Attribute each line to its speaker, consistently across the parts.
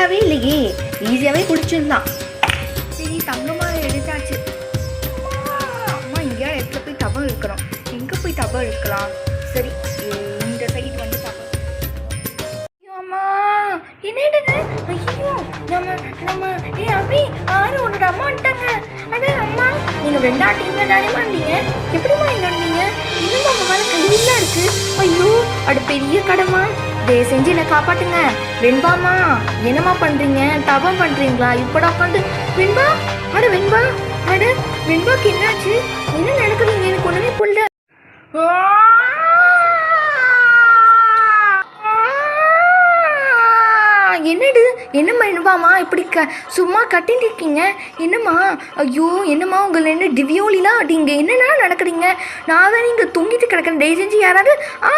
Speaker 1: கஷ்டப்படவே இல்லையே. ஈஸியாகவே குடிச்சிருந்தான் சரி தங்கமாக எடுத்தாச்சு. அம்மா எங்கேயா இடத்துல போய் தவம் இருக்கிறோம் எங்கே போய் தவம் இருக்கலாம் சரி இந்த சைடு வந்து தவம். அம்மா. என்னது? ஐயோ நம்ம நம்ம ஏ அபி ஆறு உன்னோட அம்மா வந்துட்டாங்க. அடே அம்மா நீங்க வெண்டா டீம்ல தானே வந்தீங்க எப்படிம்மா இங்க வந்தீங்க? இன்னும் உங்க மேலே கையெல்லாம் இருக்கு? ஐயோ அது பெரிய கடமா தயவு செஞ்சு என்னை காப்பாட்டுங்க வெண்பாமா என்னம்மா பண்ணுறீங்க தவம் பண்ணுறீங்களா இப்படா உட்காந்து வெண்பா அட வெண்பா அட வெண்பாக்கு என்னாச்சு? என்ன நடக்குதுங்க எனக்கு ஒன்றுமே புள்ள என்னடு என்னம்மா என்னவாம்மா இப்படி க சும்மா கட்டிட்டு இருக்கீங்க? என்னம்மா? ஐயோ என்னம்மா உங்களை என்ன டிவியோலிலாம் அடிங்க என்னென்ன நடக்கிறீங்க? நான் தான் இங்கே தொங்கிட்டு கிடக்கிறேன். தயவு செஞ்சு யாராவது ஆ!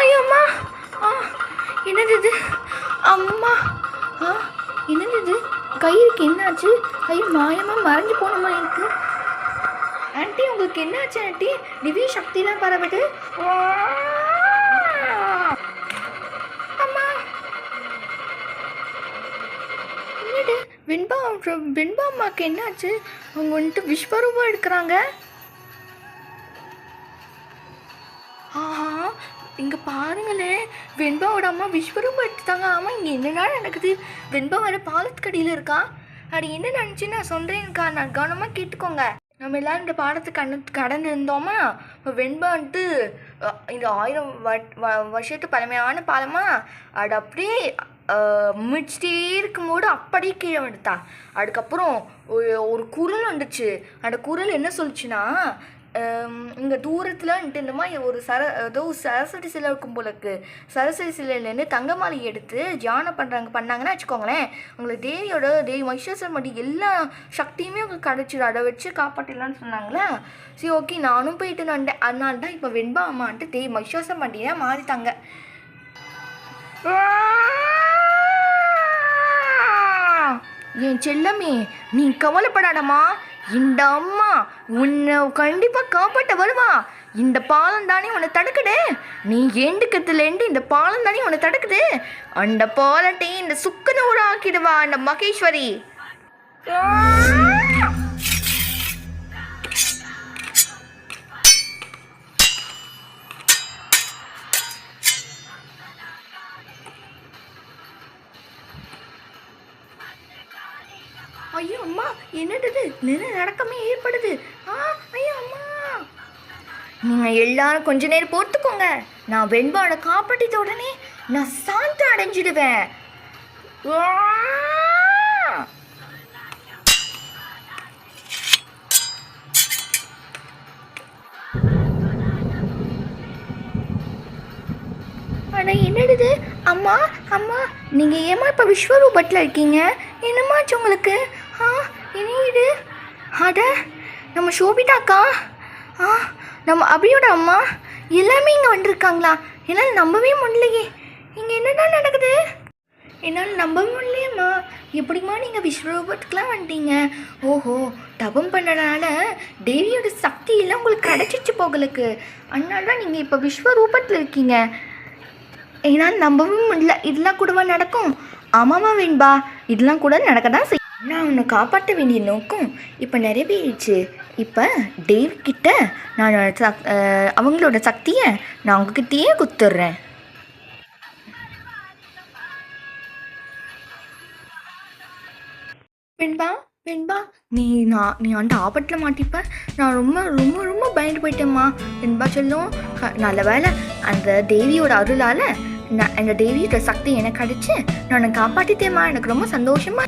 Speaker 1: ஐயோ அம்மா. ஆ என்னது இது? அம்மா. ஆ என்னது இது? கயிறுக்கு என்னாச்சு கை மாயமாக மறைஞ்சு போன மாதிரி ஆண்டி உங்களுக்கு என்னாச்சு ஆண்டி? திவ்ய சக்திலாம் பரவுது. அம்மா. வெண்பா வெண்பா அம்மாவுக்கு என்னாச்சு அவங்க வந்துட்டு விஸ்வரூபம் எடுக்கிறாங்க. இங்கே பாருங்களேன் வெண்பாவோட அம்மா விஸ்வரூபம் எடுத்துட்டாங்க. ஆமாம் இங்கே என்னடா நடக்குது? வெண்பா வர பாலத்துக்கடியில் இருக்கா? அது என்ன நினச்சி நான் சொல்கிறேன்க்கா நான் கவனமாக கேட்டுக்கோங்க. நம்ம எல்லாரும் இந்த பாடத்தை கண்ணு கடந்து இருந்தோமா? இப்போ வெண்பா வந்துட்டு இந்த ஆயிரம் வ- வருஷத்து பழமையான பாலமா? அது அப்படியே முடிச்சிட்டே இருக்கும்போது அப்படியே கீழே வந்துட்டா. அதுக்கப்புறம் ஒரு ஒரு குரல் வந்துச்சு. அந்த குரல் என்ன சொல்லுச்சுன்னா இங்கே தூரத்தில் வந்துட்டு இந்த மாதிரி ஒரு சர ஏதோ சரஸ்வதி சிலை இருக்கும் போல இருக்குது சரஸ்வதி சிலையிலேருந்து தங்கமாலை எடுத்து தியானம் பண்ணுறாங்க பண்ணாங்கன்னா வச்சுக்கோங்களேன் உங்களுக்கு தேவியோட தேவி மகிஷேஸ்வர் மடி எல்லா சக்தியுமே உங்களுக்கு கிடச்சிடும் அதை வச்சு காப்பாற்றிடலான்னு சொன்னாங்களே? சரி ஓகே நானும் போயிட்டு வந்தேன். அதனால தான் இப்போ வெண்பா அம்மான்ட்டு தேவி மகிஷேஸ்வர் மண்டியாக மாறிட்டாங்க. என் செல்லமே நீ கவலைப்படாடம்மா இந்த அம்மா உன்னை கண்டிப்பாக காப்பாற்ற வருவா. இந்த பாலம் தானே உன்னை தடுக்குது. நீ ஏண்டுக்கிறதுலேருந்து இந்த பாலம் தானே உன்னை தடுக்குது. அந்த பாலத்தை இந்த சுக்குநூறு ஆக்கிடுவா அந்த மகேஸ்வரி. ஐயோ அம்மா என்னது நில நடக்கமே ஏற்படுது. ஆ ஐயோ அம்மா. நீங்க எல்லாரும் கொஞ்ச நேரம் பொறுத்துக்கோங்க. நான் வெண்பாவை காப்பாற்றிட்ட உடனே நான் சாந்தம் அடைஞ்சிடுவேன். ஆ! என்னடுது? அம்மா அம்மா நீங்கள் ஏமா இப்போ விஸ்வரூபத்தில் இருக்கீங்க? என்னமாச்சு உங்களுக்கு? இது? அட நம்ம ஷோபிதாக்கா ஆ நம்ம அபியோட அம்மா? எல்லாமே இங்கே வந்திருக்காங்களா? என்னால் நம்பவே முடியலையே. இங்கே என்னடா நடக்குது? என்னால் நம்பவே முடியலையம்மா. எப்படிம்மா நீங்கள் விஸ்வரூபத்துக்குலாம் வந்துட்டீங்க ஓஹோ தபம் பண்ணனால தேவியோட சக்தியெல்லாம் உங்களுக்கு கிடச்சிச்சு போகலுக்கு. அதனால தான் நீங்கள் இப்போ விஸ்வரூபத்தில் இருக்கீங்க. என்னால் நம்பவும் முடியல. இதெல்லாம் கூடவா நடக்கும்? ஆமாம்மா வேண்பா. இதெல்லாம் கூட நடக்க தான் செய்யும். நான் உன்னை காப்பாற்ற வேண்டிய நோக்கம் இப்போ நிறைவேறிடுச்சு. இப்போ டேவ் கிட்ட நான் சக் அவங்களோட சக்தியை நான் உங்ககிட்டயே குத்துடுறேன் வெண்பா வெண்பா நீ நான் நீ அந்த ஆபத்தில் மாட்டிப்ப. நான் ரொம்ப ரொம்ப ரொம்ப பயந்து போயிட்டேம்மா. வெண்பா சொல்லும். க- நல்ல வேளை அந்த தேவியோட அருளால் நான் அந்த தேவியோட சக்தி எனக்கு கிடச்சி நான் உன்னை காப்பாற்றிட்டேம்மா எனக்கு ரொம்ப சந்தோஷமா